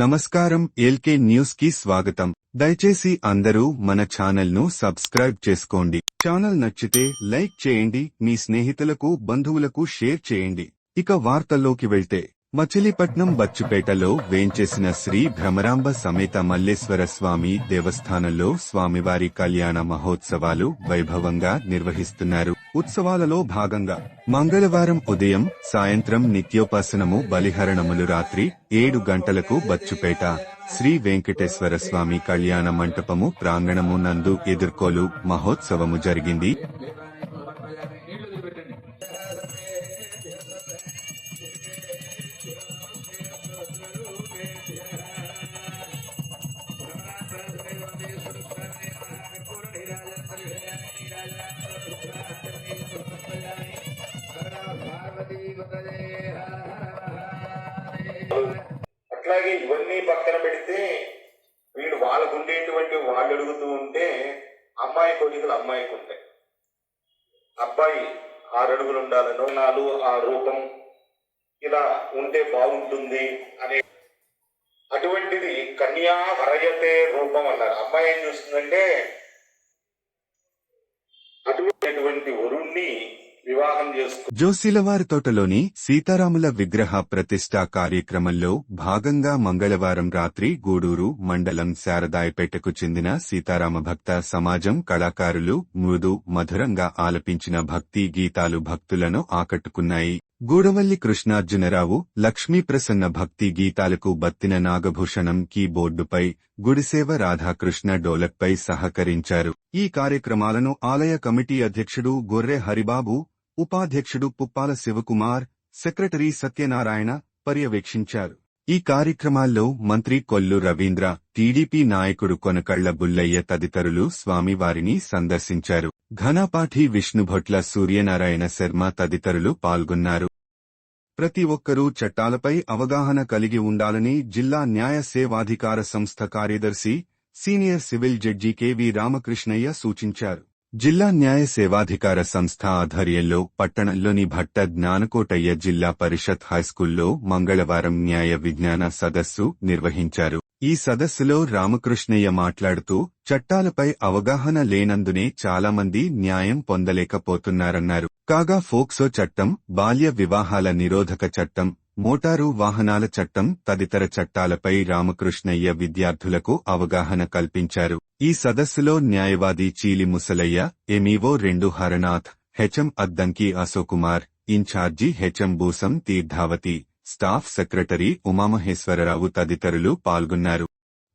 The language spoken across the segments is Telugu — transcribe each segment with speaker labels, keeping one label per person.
Speaker 1: నమస్కారం ఎల్కే న్యూస్కి స్వాగతం. దయచేసి అందరూ మన ఛానల్ను సబ్స్క్రైబ్ చేసుకోండి. ఛానల్ నచ్చితే లైక్ చేయండి మీ స్నేహితులకు బంధువులకు షేర్ చేయండి. ఇక వార్తల్లోకి వెళ్తే మచిలీపట్నం బచ్చుపేటలో వేంచేసిన శ్రీ భ్రమరాంబ సమేత మల్లేశ్వర స్వామి దేవస్థానంలో స్వామివారి కళ్యాణ మహోత్సవాలు వైభవంగా నిర్వహిస్తున్నారు. ఉత్సవాలలో భాగంగా మంగళవారం ఉదయం సాయంత్రం నిత్యోపాసనము బలిహరణములు రాత్రి ఏడు గంటలకు బచ్చుపేట శ్రీ వెంకటేశ్వర స్వామి కళ్యాణ మంటపము ప్రాంగణము నందు ఎదుర్కోలు మహోత్సవము జరిగింది.
Speaker 2: అట్లాగే ఇవన్నీ పక్కన పెడితే వీళ్ళు వాళ్ళకు ఉండేటువంటి వాళ్ళు అడుగుతూ ఉంటే అమ్మాయి కోరికలు అమ్మాయికి ఉంటాయి. అబ్బాయి ఆరు అడుగులు ఉండాలనో నాలు ఆ రూపం ఇలా ఉంటే బాగుంటుంది అనే అటువంటిది కన్యా వరయతే రూపం అన్నారు. అమ్మాయి ఏం చూస్తుందంటే అటువంటి వరుణ్ణి వివాహం చేసుకు.
Speaker 1: జోసిలవారి తోటలోని సీతారాముల విగ్రహ ప్రతిష్ట కార్యక్రమంలో భాగంగా మంగళవారం రాత్రి గూడూరు మండలం శారదాయపేటకు చెందిన సీతారామ భక్త సమాజం కళాకారులు మృదు మధురంగా ఆలపించిన భక్తి గీతాలు భక్తులను ఆకట్టుకున్నాయి. గూడవల్లి కృష్ణార్జునరావు లక్ష్మీ ప్రసన్న భక్తి గీతాలకు బత్తిన నాగభూషణం కీబోర్డుపై గుడిసేవ రాధాకృష్ణ డోలక్పై సహకరించారు. ఈ కార్యక్రమాలను ఆలయ కమిటీ అధ్యక్షుడు గొర్రె హరిబాబు ఉపాధ్యక్షుడు పుప్పాల శివకుమార్ సెక్రటరీ సత్యనారాయణ పర్యవేక్షించారు. ఈ కార్యక్రమాల్లో మంత్రి కొల్లు రవీంద్ర టీడీపీ నాయకుడు కొనకళ్ళ బుల్లయ్య తదితరులు స్వామివారిని సందర్శించారు. ఘనపాఠి విష్ణుభట్ల సూర్యనారాయణ శర్మ తదితరులు పాల్గొన్నారు. ప్రతి ఒక్కరూ చట్టాలపై అవగాహన కలిగి ఉండాలని జిల్లా న్యాయ సేవాధికార సంస్థ కార్యదర్శి senior civil judge KV Ramakrishnaiah సూచించారు. జిల్లా న్యాయ సేవాధికార సంస్థ ఆధ్వర్యంలో పట్టణంలోని భట్ట జ్ఞానకోటయ్య జిల్లా పరిషత్ హైస్కూల్లో మంగళవారం న్యాయ విజ్ఞాన సదస్సు నిర్వహించారు. ఈ సదస్సులో రామకృష్ణయ్య మాట్లాడుతూ చట్టాలపై అవగాహన లేనందునే చాలామంది న్యాయం పొందలేకపోతున్నారన్నారు. కాగా ఫోక్సో చట్టం బాల్య వివాహాల నిరోధక చట్టం మోటారు వాహనాల చట్టం తదితర చట్టాలపై రామకృష్ణయ్య విద్యార్థులకు అవగాహన కల్పించారు. ఈ సదస్సులో న్యాయవాది చీలి ముసలయ్య ఎమీవో రెండు Haranath HM Addanki Ashokumar incharge HM Bhusam Theerthavathi staff secretary Umamaheswararao తదితరులు పాల్గొన్నారు.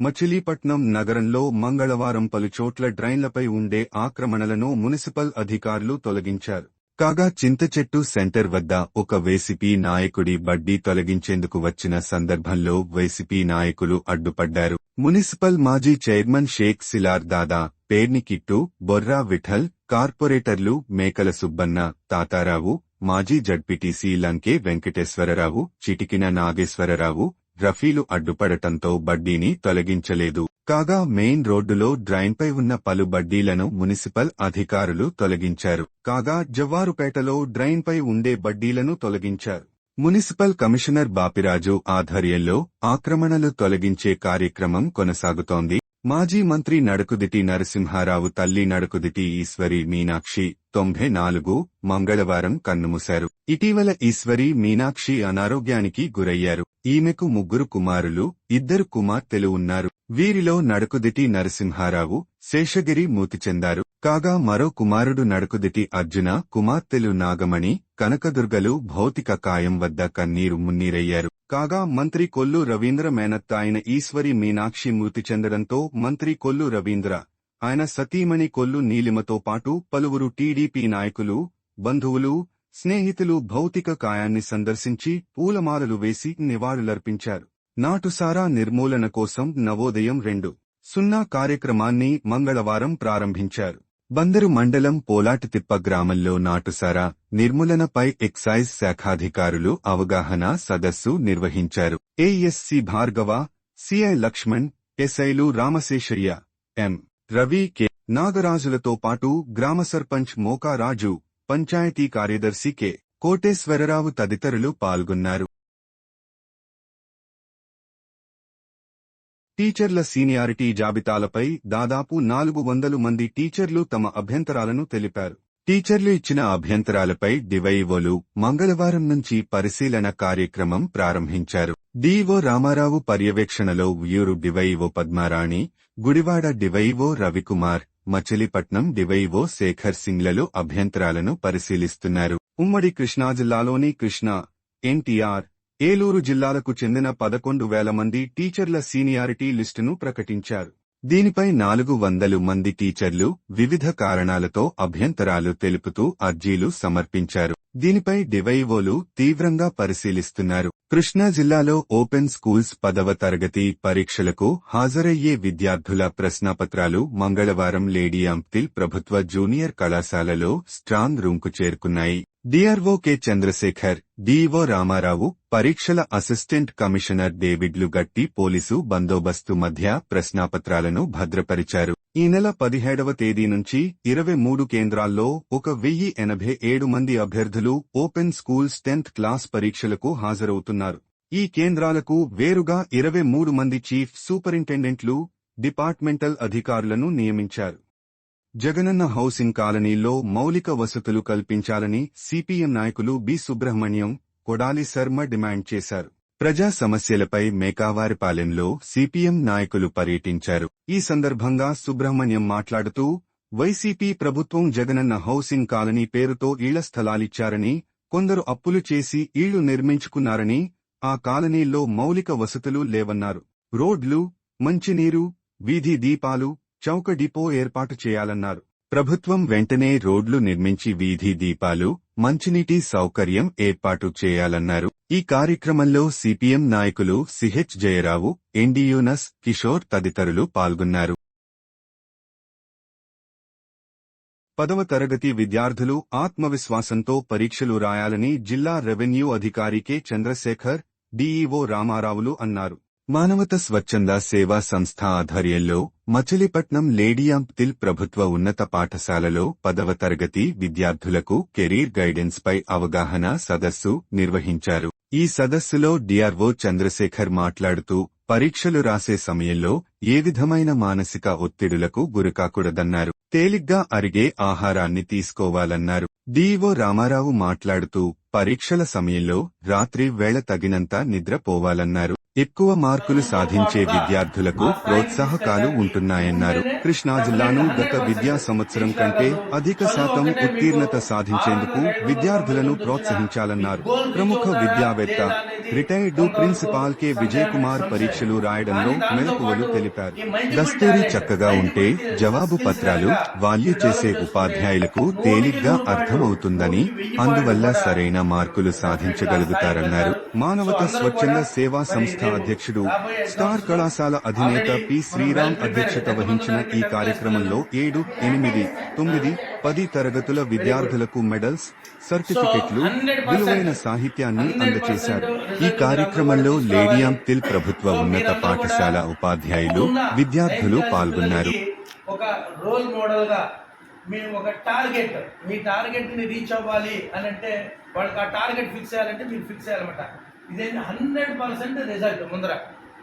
Speaker 1: మచిలీపట్నం నగరంలో మంగళవారం పలుచోట్ల డ్రైన్లపై ఉండే ఆక్రమణలను మున్సిపల్ అధికారులు తొలగించారు. కాగా చింతచెట్టు సెంటర్ వద్ద ఒక వైసీపీ నాయకుడి బడ్డీ తొలగించేందుకు వచ్చిన సందర్భంలో వైసీపీ నాయకులు అడ్డుపడ్డారు. మున్సిపల్ మాజీ చైర్మన్ షేక్ సిలార్ దాదా పేర్నికిట్టు బొర్రా విఠల్ కార్పొరేటర్లు మేకల సుబ్బన్న తాతారావు మాజీ జడ్పీటీసీ లంకే వెంకటేశ్వరరావు చిటికిన నాగేశ్వరరావు రఫీలు అడ్డుపడటంతో బడ్డీని తొలగించలేదు. కాగా మెయిన్ రోడ్డులో డ్రైన్పై ఉన్న పలు బడ్డీలను మున్సిపల్ అధికారులు తొలగించారు. కాగా జవ్వారుపేటలో డ్రైన్పై ఉండే బడ్డీలను తొలగించారు. మున్సిపల్ కమిషనర్ బాపిరాజు ఆధ్వర్యంలో ఆక్రమణలు తొలగించే కార్యక్రమం కొనసాగుతోంది. మాజీ మంత్రి నడుకుదిటి నరసింహారావు తల్లి నడుకుదిటి ఈశ్వరి మీనాక్షి తొంభై నాలుగు మంగళవారం కన్నుమూశారు. ఇటీవల ఈశ్వరి మీనాక్షి అనారోగ్యానికి గురయ్యారు. ఈమెకు ముగ్గురు కుమారులు ఇద్దరు కుమార్తెలు ఉన్నారు. వీరిలో నడుకుదిటి నరసింహారావు శేషగిరి మూతి చెందారు. కాగా మరో కుమారుడు నడుకుదిటి అర్జున కుమార్తెలు నాగమణి కనకదుర్గలు భౌతిక కాయం వద్ద కన్నీరు మున్నీరయ్యారు. కాగా మంత్రి కొల్లు రవీంద్ర మేనత్త ఆయన ఈశ్వరి మీనాక్షి మృతి చెందడంతో మంత్రి కొల్లు రవీంద్ర ఆయన సతీమణి కొల్లు నీలిమతో పాటు పలువురు టీడీపీ నాయకులు బంధువులు స్నేహితులు భౌతిక కాయాన్ని సందర్శించి పూలమాలలు వేసి నివాళులర్పించారు. నాటుసారా నిర్మూలన కోసం నవోదయం రెండు. సున్నా కార్యక్రమాన్ని మంగళవారం ప్రారంభించారు. బందరు మండలం పోలాటితిప్ప గ్రామంలో నాటుసారా నిర్మూలనపై ఎక్సైజ్ శాఖాధికారులు అవగాహన సదస్సు నిర్వహించారు. ఏఎస్సి భార్గవ సిఐ లక్ష్మణ్ ఎస్ఐలు రామశేషయ్య ఎం. రవి కె. నాగరాజులతో పాటు గ్రామ సర్పంచ్ మోకారాజు పంచాయతీ కార్యదర్శి కె. కోటేశ్వరరావు తదితరులు పాల్గొన్నారు. టీచర్ల సీనియారిటీ జాబితాలపై దాదాపు నాలుగు వందలు మంది టీచర్లు తమ అభ్యంతరాలను తెలిపారు. టీచర్లు ఇచ్చిన అభ్యంతరాలపై డివైఓలు మంగళవారం నుంచి పరిశీలన కార్యక్రమం ప్రారంభించారు. డివో రామారావు పర్యవేక్షణలో Vuyyuru DYEO Padmarani Gudivada DYEO Ravikumar Machilipatnam DYEO Sekhar సింగ్లలో అభ్యంతరాలను పరిశీలిస్తున్నారు. ఉమ్మడి కృష్ణా జిల్లాలోని కృష్ణా ఎన్టీఆర్ ఏలూరు జిల్లాలకు చెందిన పదకొండు వేల మంది టీచర్ల సీనియారిటీ లిస్టును ప్రకటించారు. దీనిపై నాలుగు వందలు మంది టీచర్లు వివిధ కారణాలతో అభ్యంతరాలు తెలుపుతూ అర్జీలు సమర్పించారు. దీనిపై డివైఓలు తీవ్రంగా పరిశీలిస్తున్నారు. కృష్ణా జిల్లాలో ఓపెన్ స్కూల్స్ పదవ తరగతి పరీక్షలకు హాజరయ్యే విద్యార్థుల ప్రశ్నాపత్రాలు మంగళవారం లేడీ అంప్తిల్ ప్రభుత్వ జూనియర్ కళాశాలలో స్ట్రాంగ్ రూంకు చేరుకున్నాయి. DRO K Chandrasekhar DEO Ramarao పరీక్షల అసిస్టెంట్ కమిషనర్ డేవిడ్లు గట్టి పోలీసు బందోబస్తు మధ్య ప్రశ్నాపత్రాలను భద్రపరిచారు. ఈ నెల పదిహేడవ తేదీ నుంచి ఇరవై మూడు కేంద్రాల్లో ఒక వెయ్యి ఎనభై ఏడు మంది అభ్యర్థులు ఓపెన్ స్కూల్స్ టెన్త్ క్లాస్ పరీక్షలకు హాజరవుతున్నారు. ఈ కేంద్రాలకు వేరుగా ఇరవై మూడు మంది చీఫ్ సూపరింటెండెంట్లు డిపార్ట్మెంటల్ అధికారులను నియమించారు. జగనన్న హౌసింగ్ కాలనీల్లో మౌలిక వసతులు కల్పించాలని సిపిఎం నాయకులు బి. సుబ్రహ్మణ్యం కొడాలి శర్మ డిమాండ్ చేశారు. ప్రజా సమస్యలపై మేకావారిపాలెంలో సిపిఎం నాయకులు పర్యటించారు. ఈ సందర్భంగా సుబ్రహ్మణ్యం మాట్లాడుతూ వైసీపీ ప్రభుత్వం జగనన్న హౌసింగ్ కాలనీ పేరుతో ఇళ్ళ స్థలాలిచ్చారని కొందరు అప్పులు చేసి ఇళ్ళు నిర్మించుకున్నారని ఆ కాలనీల్లో మౌలిక వసతులు లేవన్నారు. రోడ్లు మంచినీరు వీధి దీపాలు చౌక డిపో ఏర్పాటు చేయాలన్నారు. ప్రభుత్వం వెంటనే రోడ్లు నిర్మించి వీధి దీపాలు మంచినీటి సౌకర్యం ఏర్పాటు చేయాలన్నారు. ఈ కార్యక్రమంలో సిపిఎం నాయకులు సిహెచ్ జయరావు ఎన్డీయూనస్ కిషోర్ తదితరులు పాల్గొన్నారు. పదవ తరగతి విద్యార్థులు ఆత్మవిశ్వాసంతో పరీక్షలు రాయాలని జిల్లా రెవెన్యూ అధికారి కె చంద్రశేఖర్ డీఈఓ రామారావులు అన్నారు. మానవత స్వచ్ఛంద సేవా సంస్థ ఆధ్వర్యంలో మచిలీపట్నం లేడియాంప్తిల్ ప్రభుత్వ ఉన్నత పాఠశాలలో పదవ తరగతి విద్యార్థులకు కెరీర్ గైడెన్స్ పై అవగాహన సదస్సు నిర్వహించారు. ఈ సదస్సులో డిఆర్ఓ చంద్రశేఖర్ మాట్లాడుతూ పరీక్షలు రాసే సమయంలో ఏ విధమైన మానసిక ఒత్తిడులకు గురికాకూడదన్నారు. తేలిగ్గా అరిగే ఆహారాన్ని తీసుకోవాలన్నారు. డిఈఓ రామారావు మాట్లాడుతూ పరీక్షల సమయంలో రాత్రి వేళ తగినంత నిద్రపోవాలన్నారు ఎక్కువ మార్కులు సాధించే విద్యార్థులకు ప్రోత్సాహకాలు ఉంటున్నాయన్నారు. కృష్ణా జిల్లాను గత విద్యా సంవత్సరం కంటే అధిక శాతం ఉత్తీర్ణత సాధించేందుకు విద్యార్థులను ప్రోత్సహించాలన్నారు. ప్రముఖ విద్యావేత్త retired principal K. Vijay Kumar పరీక్షలు రాయడంలో మెలకువలు తెలిపారు. దస్తూరి చక్కగా ఉంటే జవాబు పత్రాలు వాల్యూ చేసే ఉపాధ్యాయులకు తేలిగ్గా అర్థమవుతుందని అందువల్ల సరైన మార్కులు సాధించగలుగుతారన్నారు. మానవత స్వచ్ఛంద సేవా సంస్థ అధ్యక్షుడు స్టార్ కళాశాల అధినేత పి. శ్రీరామ్ అధ్యక్షత వహించిన ఈ కార్యక్రమంలో ఏడు ఎనిమిది తొమ్మిది పది తరగతుల విద్యార్థులకు మెడల్స్ సర్టిఫికెట్లు విలువైన సాహిత్యాన్ని అందజేశారు ఈ కార్యక్రమంలో లేడియాంతిల్ ప్రభుత్వ ఉన్నత పాఠశాల ఉపాధ్యాయులు విద్యార్థులు పాల్గొన్నారు.
Speaker 3: ఒక రోల్ మోడల్గా మేము ఒక టార్గెట్ మీ టార్గెట్ని రీచ్ అవ్వాలి అని అంటే వాళ్ళకి ఆ టార్గెట్ ఫిక్స్ చేయాలంటే మీరు ఫిక్స్ చేయాలన్నమాట. ఇదేంటి హండ్రెడ్ పర్సెంట్ రిజల్ట్ ముందర.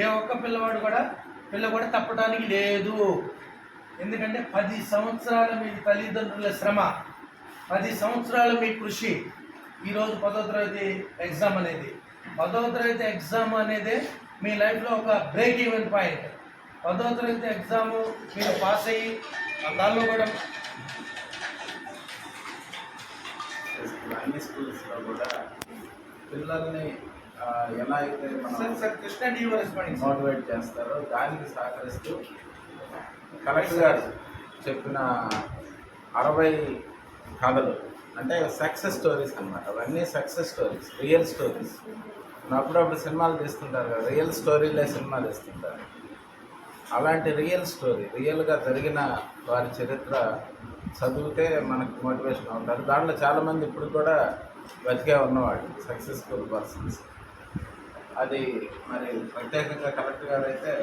Speaker 3: ఏ ఒక్క పిల్లవాడు కూడా పిల్ల కూడా తప్పడానికి లేదు. ఎందుకంటే పది సంవత్సరాల మీ తల్లిదండ్రుల శ్రమ పది సంవత్సరాల మీ కృషి ఈరోజు పదో తరగతి ఎగ్జామ్ అనేది. పదో తరగతి ఎగ్జామ్ అనేది మీ లైఫ్లో ఒక బ్రేక్ ఈవెన్ పాయింట్ పదో తరగతి ఎగ్జామ్ మీరు పాస్ అయ్యి దానిలో కూడా
Speaker 4: అన్ని స్కూల్స్లో కూడా పిల్లల్ని ఎలా అయితే మనం మోటివేట్ చేస్తారో దానికి సహకరిస్తూ కలెక్టర్ గారు చెప్పిన అరవై కథలు అంటే సక్సెస్ స్టోరీస్ అన్నమాట. అవన్నీ సక్సెస్ స్టోరీస్ రియల్ స్టోరీస్ అప్పుడప్పుడు సినిమాలు తీస్తుంటారు కదా రియల్ స్టోరీలే సినిమాలు తీస్తుంటారు. అలాంటి రియల్ స్టోరీ రియల్గా జరిగిన వారి చరిత్ర చదివితే మనకు మోటివేషన్ అవుతారు. దాంట్లో చాలామంది ఇప్పుడు కూడా బతికే ఉన్నవాళ్ళు సక్సెస్ఫుల్ పర్సన్స్. అది మరి ప్రత్యేకంగా కలెక్టర్ గారు అయితే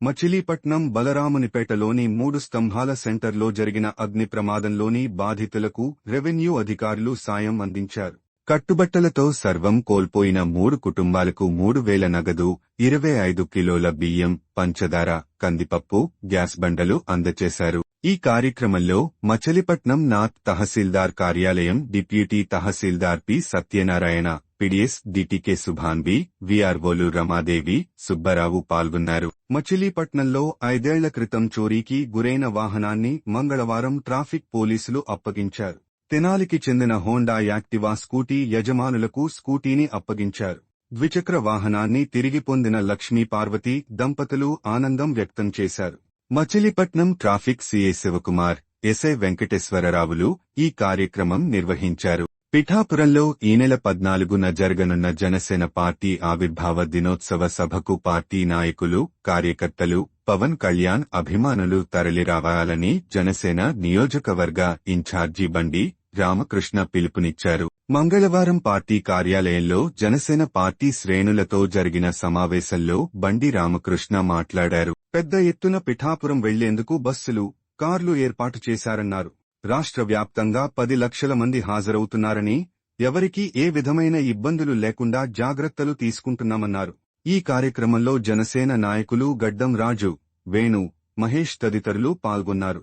Speaker 1: మచిలీపట్నం బలరామునిపేటలోని మూడు స్తంభాల సెంటర్లో జరిగిన అగ్ని ప్రమాదంలోని బాధితులకు రెవెన్యూ అధికారులు సాయం అందించారు. కట్టుబట్టలతో సర్వం కోల్పోయిన మూడు కుటుంబాలకు మూడు వేల నగదు ఇరవై ఐదు కిలోల బియ్యం పంచదార కందిపప్పు గ్యాస్ బండలు అందజేశారు ఈ కార్యక్రమంలో మచిలీపట్నం నాత్ తహసీల్దార్ కార్యాలయం deputy tahsildar P Satyanarayana PDS డిటికే సుభాన్వి విఆర్ఓలు రమాదేవి సుబ్బారావు పాల్గొన్నారు. మచిలీపట్నంలో ఐదేళ్ళ క్రితం చోరీకి గురైన వాహనాన్ని మంగళవారం ట్రాఫిక్ పోలీసులు అప్పగించారు. తెనాలికి చెందిన హోండా యాక్టివా స్కూటీ యజమానులకు స్కూటీని అప్పగించారు. ద్విచక్ర వాహనాన్ని తిరిగి పొందిన లక్ష్మీ పార్వతి దంపతులు ఆనందం వ్యక్తం చేశారు. Machilipatnam traffic CI Sivakumar SI వెంకటేశ్వరరావులు ఈ కార్యక్రమం నిర్వహించారు. పిఠాపురంలో ఈ నెల పద్నాలుగున జరగనున్న జనసేన పార్టీ ఆవిర్భావ దినోత్సవ సభకు పార్టీ నాయకులు కార్యకర్తలు పవన్ కళ్యాణ్ అభిమానులు తరలిరావాలని జనసేన నియోజకవర్గ ఇన్ఛార్జి బండి రామకృష్ణ పిలుపునిచ్చారు. మంగళవారం పార్టీ కార్యాలయంలో జనసేన పార్టీ శ్రేణులతో జరిగిన సమావేశంలో బండి రామకృష్ణ మాట్లాడారు. పెద్ద ఎత్తున పిఠాపురం వెళ్ళేందుకు బస్సులు కార్లు ఏర్పాటు చేశారన్నారు. రాష్ట్ర వ్యాప్తంగా పది లక్షల మంది హాజరవుతున్నారని ఎవరికీ ఏ విధమైన ఇబ్బందులు లేకుండా జాగ్రత్తలు తీసుకుంటున్నామన్నారు. ఈ కార్యక్రమంలో జనసేన నాయకులు గడ్డం రాజు వేణు మహేష్ తదితరులు పాల్గొన్నారు.